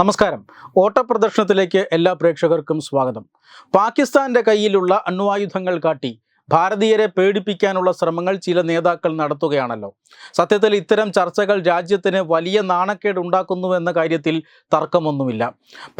നമസ്കാരം. ഓട്ടപ്രദർശനത്തിലേക്ക് എല്ലാ പ്രേക്ഷകർക്കും സ്വാഗതം. പാകിസ്ഥാന്റെ കയ്യിലുള്ള അണ്വായുധങ്ങൾ കാട്ടി ഭാരതീയരെ പേടിപ്പിക്കാനുള്ള ശ്രമങ്ങൾ ചില നേതാക്കൾ നടത്തുകയാണല്ലോ. സത്യത്തിൽ ഇത്തരം ചർച്ചകൾ രാജ്യത്തിന് വലിയ നാണക്കേട് ഉണ്ടാക്കുന്നു എന്ന കാര്യത്തിൽ തർക്കമൊന്നുമില്ല.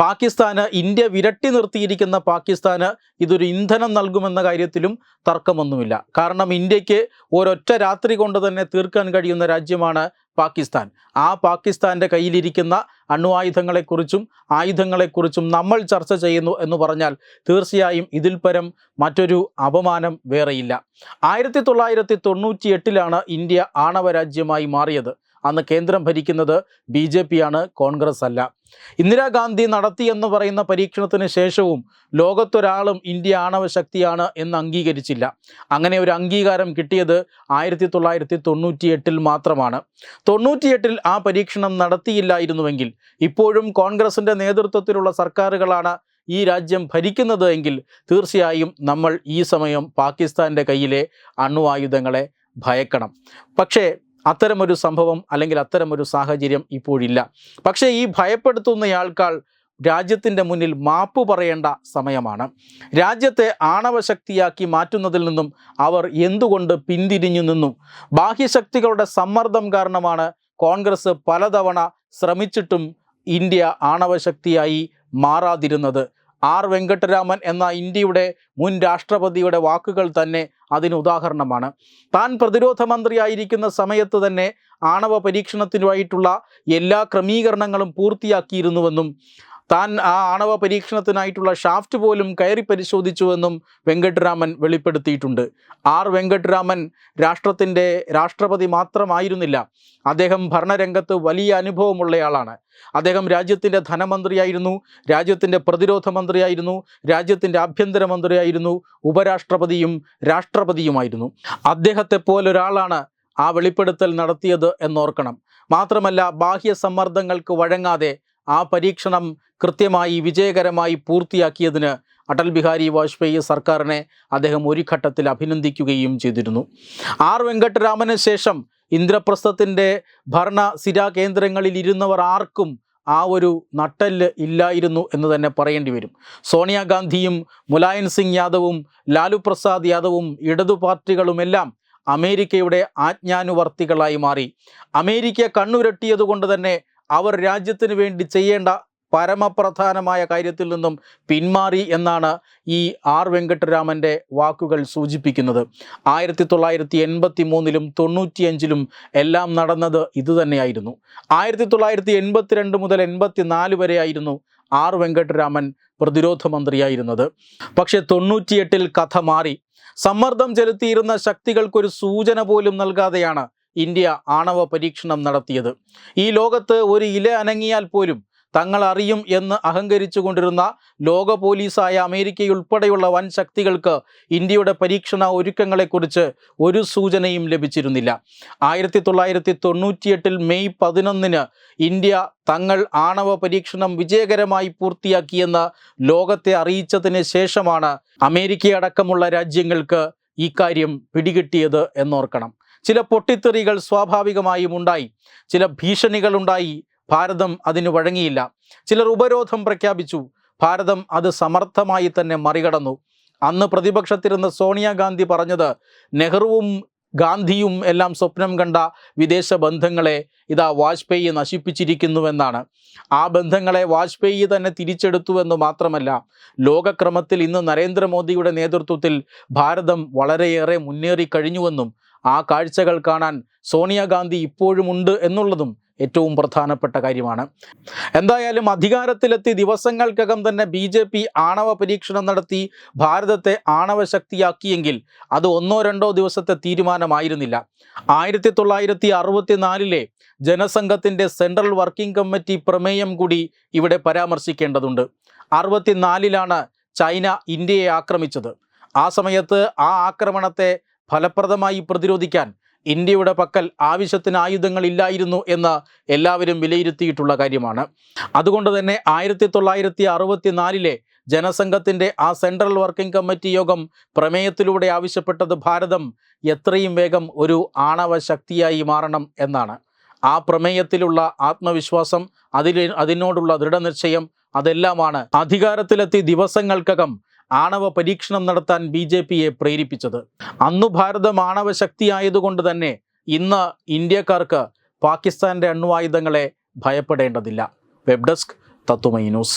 പാകിസ്ഥാന് ഇന്ത്യ വിരട്ടി നിർത്തിയിരിക്കുന്ന പാകിസ്ഥാന് ഇതൊരു ഇന്ധനം നൽകുമെന്ന കാര്യത്തിലും തർക്കമൊന്നുമില്ല. കാരണം ഇന്ത്യയ്ക്ക് ഒരൊറ്റ രാത്രി കൊണ്ട് തന്നെ തീർക്കാൻ കഴിയുന്ന രാജ്യമാണ് പാകിസ്ഥാൻ. ആ പാകിസ്ഥാന്റെ കയ്യിലിരിക്കുന്ന അണ്വായുധങ്ങളെക്കുറിച്ചും ആയുധങ്ങളെക്കുറിച്ചും നമ്മൾ ചർച്ച ചെയ്യുന്നു എന്ന് പറഞ്ഞാൽ തീർച്ചയായും ഇതിൽ പരം മറ്റൊരു അപമാനം വേറെയില്ല. ആയിരത്തി തൊള്ളായിരത്തി തൊണ്ണൂറ്റി എട്ടിലാണ് ഇന്ത്യ ആണവ രാജ്യമായി മാറിയത്. അന്ന് കേന്ദ്രം ഭരിക്കുന്നത് ബി ജെ പി ആണ് കോൺഗ്രസ് അല്ല. ഇന്ദിരാഗാന്ധി നടത്തി എന്ന് പറയുന്ന പരീക്ഷണത്തിന് ശേഷവും ലോകത്തൊരാളും ഇന്ത്യ ആണവ ശക്തിയാണ് എന്ന് അംഗീകരിച്ചില്ല. അങ്ങനെ ഒരു അംഗീകാരം കിട്ടിയത് ആയിരത്തി തൊള്ളായിരത്തി തൊണ്ണൂറ്റിയെട്ടിൽ മാത്രമാണ്. തൊണ്ണൂറ്റിയെട്ടിൽ ആ പരീക്ഷണം നടത്തിയില്ലായിരുന്നുവെങ്കിൽ ഇപ്പോഴും കോൺഗ്രസിന്റെ നേതൃത്വത്തിലുള്ള സർക്കാരുകളാണ് ഈ രാജ്യം ഭരിക്കുന്നത് എങ്കിൽ തീർച്ചയായും നമ്മൾ ഈ സമയം പാകിസ്ഥാന്റെ കയ്യിലെ അണുവായുധങ്ങളെ ഭയക്കണം. പക്ഷേ അത്തരമൊരു സംഭവം അല്ലെങ്കിൽ അത്തരമൊരു സാഹചര്യം ഇപ്പോഴില്ല. പക്ഷേ ഈ ഭയപ്പെടുത്തുന്നയാൾക്കാൾ രാജ്യത്തിന്റെ മുന്നിൽ മാപ്പ് പറയേണ്ട സമയമാണ്. രാജ്യത്തെ ആണവശക്തിയാക്കി മാറ്റുന്നതിൽ നിന്നും അവർ എന്തുകൊണ്ട് പിന്തിരിഞ്ഞു നിന്നു? ബാഹ്യശക്തികളുടെ സമ്മർദ്ദം കാരണമാണ് കോൺഗ്രസ് പലതവണ ശ്രമിച്ചിട്ടും ഇന്ത്യ ആണവശക്തിയായി മാറാതിരുന്നത്. ആർ വെങ്കട്ടരാമൻ എന്ന ഇന്ത്യയുടെ മുൻ രാഷ്ട്രപതിയുടെ വാക്കുകൾ തന്നെ അതിന് ഉദാഹരണമാണ്. താൻ പ്രതിരോധ മന്ത്രിയായിരിക്കുന്ന സമയത്ത് തന്നെ ആണവ പരീക്ഷണത്തിനായിട്ടുള്ള എല്ലാ ക്രമീകരണങ്ങളും പൂർത്തിയാക്കിയിരുന്നുവെന്നും താൻ ആ ആണവ പരീക്ഷണത്തിനായിട്ടുള്ള ഷാഫ്റ്റ് പോലും കയറി പരിശോധിച്ചുവെന്നും വെങ്കട്ടരാമൻ വെളിപ്പെടുത്തിയിട്ടുണ്ട്. ആർ വെങ്കട്ടരാമൻ രാഷ്ട്രത്തിന്റെ രാഷ്ട്രപതി മാത്രമായിരുന്നില്ല. അദ്ദേഹം ഭരണരംഗത്ത് വലിയ അനുഭവമുള്ളയാളാണ്. അദ്ദേഹം രാജ്യത്തിന്റെ ധനമന്ത്രിയായിരുന്നു രാജ്യത്തിന്റെ പ്രതിരോധ മന്ത്രിയായിരുന്നു രാജ്യത്തിന്റെ ആഭ്യന്തര മന്ത്രിയായിരുന്നു ഉപരാഷ്ട്രപതിയും രാഷ്ട്രപതിയുമായിരുന്നു. അദ്ദേഹത്തെ പോലൊരാളാണ് ആ വെളിപ്പെടുത്തൽ നടത്തിയത് എന്നോർക്കണം. മാത്രമല്ല ബാഹ്യ സമ്മർദ്ദങ്ങൾക്ക് വഴങ്ങാതെ ആ പരീക്ഷണം കൃത്യമായി വിജയകരമായി പൂർത്തിയാക്കിയതിന് അടൽ ബിഹാരി വാജ്പേയി സർക്കാരിനെ അദ്ദേഹം ഒരു ഘട്ടത്തിൽ അഭിനന്ദിക്കുകയും ചെയ്തിരുന്നു. ആർ. വെങ്കട്ടരാമന് ശേഷം ഇന്ദ്രപ്രസ്ഥത്തിന്റെ ഭരണ സിരാ കേന്ദ്രങ്ങളിൽ ഇരുന്നവർ ആർക്കും ആ ഒരു നട്ടൽ ഇല്ലായിരുന്നു എന്ന് തന്നെ പറയേണ്ടി വരും. സോണിയാഗാന്ധിയും മുലായൻ സിംഗ് യാദവും ലാലു പ്രസാദ് യാദവും ഇടതു പാർട്ടികളുമെല്ലാം അമേരിക്കയുടെ ആജ്ഞാനുവർത്തികളായി മാറി. അമേരിക്ക കണ്ണുരട്ടിയതുകൊണ്ട് തന്നെ അവർ രാജ്യത്തിന് വേണ്ടി ചെയ്യേണ്ട പരമപ്രധാനമായ കാര്യത്തിൽ നിന്നും പിന്മാറി എന്നാണ് ഈ ആർ വെങ്കട്ടരാമന്റെ വാക്കുകൾ സൂചിപ്പിക്കുന്നത്. ആയിരത്തി തൊള്ളായിരത്തി എൺപത്തി മൂന്നിലും തൊണ്ണൂറ്റിയഞ്ചിലും എല്ലാം നടന്നത് ഇതുതന്നെയായിരുന്നു. ആയിരത്തി തൊള്ളായിരത്തി എൺപത്തിരണ്ട് മുതൽ എൺപത്തി നാല് വരെയായിരുന്നു ആർ വെങ്കട്ടരാമൻ പ്രതിരോധ മന്ത്രിയായിരുന്നത്. പക്ഷേ തൊണ്ണൂറ്റിയെട്ടിൽ കഥ മാറി. സമ്മർദ്ദം ചെലുത്തിയിരുന്ന ശക്തികൾക്കൊരു സൂചന പോലും നൽകാതെയാണ് ഇന്ത്യ ആണവ പരീക്ഷണം നടത്തിയത്. ഈ ലോകത്ത് ഒരു ഇല അനങ്ങിയാൽ പോലും തങ്ങൾ അറിയും എന്ന് അഹങ്കരിച്ചു കൊണ്ടിരുന്ന ലോക പോലീസായ അമേരിക്കയുൾപ്പെടെയുള്ള വൻ ശക്തികൾക്ക് ഇന്ത്യയുടെ പരീക്ഷണ ഒരുക്കങ്ങളെക്കുറിച്ച് ഒരു സൂചനയും ലഭിച്ചിരുന്നില്ല. ആയിരത്തി തൊള്ളായിരത്തി തൊണ്ണൂറ്റിയെട്ടിൽ മെയ് പതിനൊന്നിന് ഇന്ത്യ തങ്ങൾ ആണവ പരീക്ഷണം വിജയകരമായി പൂർത്തിയാക്കിയെന്ന് ലോകത്തെ അറിയിച്ചതിന് ശേഷമാണ് അമേരിക്കയടക്കമുള്ള രാജ്യങ്ങൾക്ക് ഇക്കാര്യം കാര്യം പിടികിട്ടിയത് എന്നോർക്കണം. ചില പൊട്ടിത്തെറികൾ സ്വാഭാവികമായും ഉണ്ടായി. ചില ഭീഷണികൾ ഉണ്ടായി. ഭാരതം അതിന് വഴങ്ങിയില്ല. ചിലർ ഉപരോധം പ്രഖ്യാപിച്ചു. ഭാരതം അത് സമർത്ഥമായി തന്നെ മറികടന്നു. അന്ന് പ്രതിപക്ഷത്തിരുന്ന സോണിയാഗാന്ധി പറഞ്ഞത് നെഹ്റുവും ഗാന്ധിയും എല്ലാം സ്വപ്നം കണ്ട വിദേശ ബന്ധങ്ങളെ ഇതാ വാജ്പേയി നശിപ്പിച്ചിരിക്കുന്നുവെന്നാണ്. ആ ബന്ധങ്ങളെ വാജ്പേയി തന്നെ തിരിച്ചെടുത്തുവെന്ന് മാത്രമല്ല ലോകക്രമത്തിൽ ഇന്ന് നരേന്ദ്രമോദിയുടെ നേതൃത്വത്തിൽ ഭാരതം വളരെയേറെ മുന്നേറി കഴിഞ്ഞുവെന്നും ആ കാഴ്ചകൾ കാണാൻ സോണിയാഗാന്ധി ഇപ്പോഴുമുണ്ട് എന്നുള്ളതും ഏറ്റവും പ്രധാനപ്പെട്ട കാര്യമാണ്. എന്തായാലും അധികാരത്തിലെത്തി ദിവസങ്ങൾക്കകം തന്നെ ബി ജെ പി ആണവ പരീക്ഷണം നടത്തി ഭാരതത്തെ ആണവ ശക്തിയാക്കിയെങ്കിൽ അത് ഒന്നോ രണ്ടോ ദിവസത്തെ തീരുമാനമായിരുന്നില്ല. ആയിരത്തി തൊള്ളായിരത്തി അറുപത്തിനാലിലെ ജനസംഘത്തിന്റെ സെൻട്രൽ വർക്കിംഗ് കമ്മിറ്റി പ്രമേയം കൂടി ഇവിടെ പരാമർശിക്കേണ്ടതുണ്ട്. അറുപത്തിനാലിലാണ് ചൈന ഇന്ത്യയെ ആക്രമിച്ചത്. ആ സമയത്ത് ആ ആക്രമണത്തെ ഫലപ്രദമായി പ്രതിരോധിക്കാൻ ഇന്ത്യയുടെ പക്കൽ ആവശ്യത്തിന് ആയുധങ്ങൾ ഇല്ലായിരുന്നു എന്ന് എല്ലാവരും വിലയിരുത്തിയിട്ടുള്ള കാര്യമാണ്. അതുകൊണ്ട് തന്നെ ആയിരത്തി തൊള്ളായിരത്തി അറുപത്തിനാലിലെ ജനസംഘത്തിന്റെ ആ സെൻട്രൽ വർക്കിംഗ് കമ്മിറ്റി യോഗം പ്രമേയത്തിലൂടെ ആവശ്യപ്പെട്ടത് ഭാരതം എത്രയും വേഗം ഒരു ആണവ ശക്തിയായി മാറണം എന്നാണ്. ആ പ്രമേയത്തിലുള്ള ആത്മവിശ്വാസം അതിൽ അതിനോടുള്ള ദൃഢനിശ്ചയം അതെല്ലാമാണ്. അധികാരത്തിലെത്തി ദിവസങ്ങൾക്കകം ആണവ പരീക്ഷണം നടത്താൻ ബി ജെ പിയെ പ്രേരിപ്പിച്ചത്. അന്നു ഭാരതം ആണവ ശക്തിയായതുകൊണ്ട് തന്നെ ഇന്ന് ഇന്ത്യക്കാർക്ക് പാകിസ്ഥാന്റെ അണ്വായുധങ്ങളെ ഭയപ്പെടേണ്ടതില്ല. Web desk Tatwamayi news.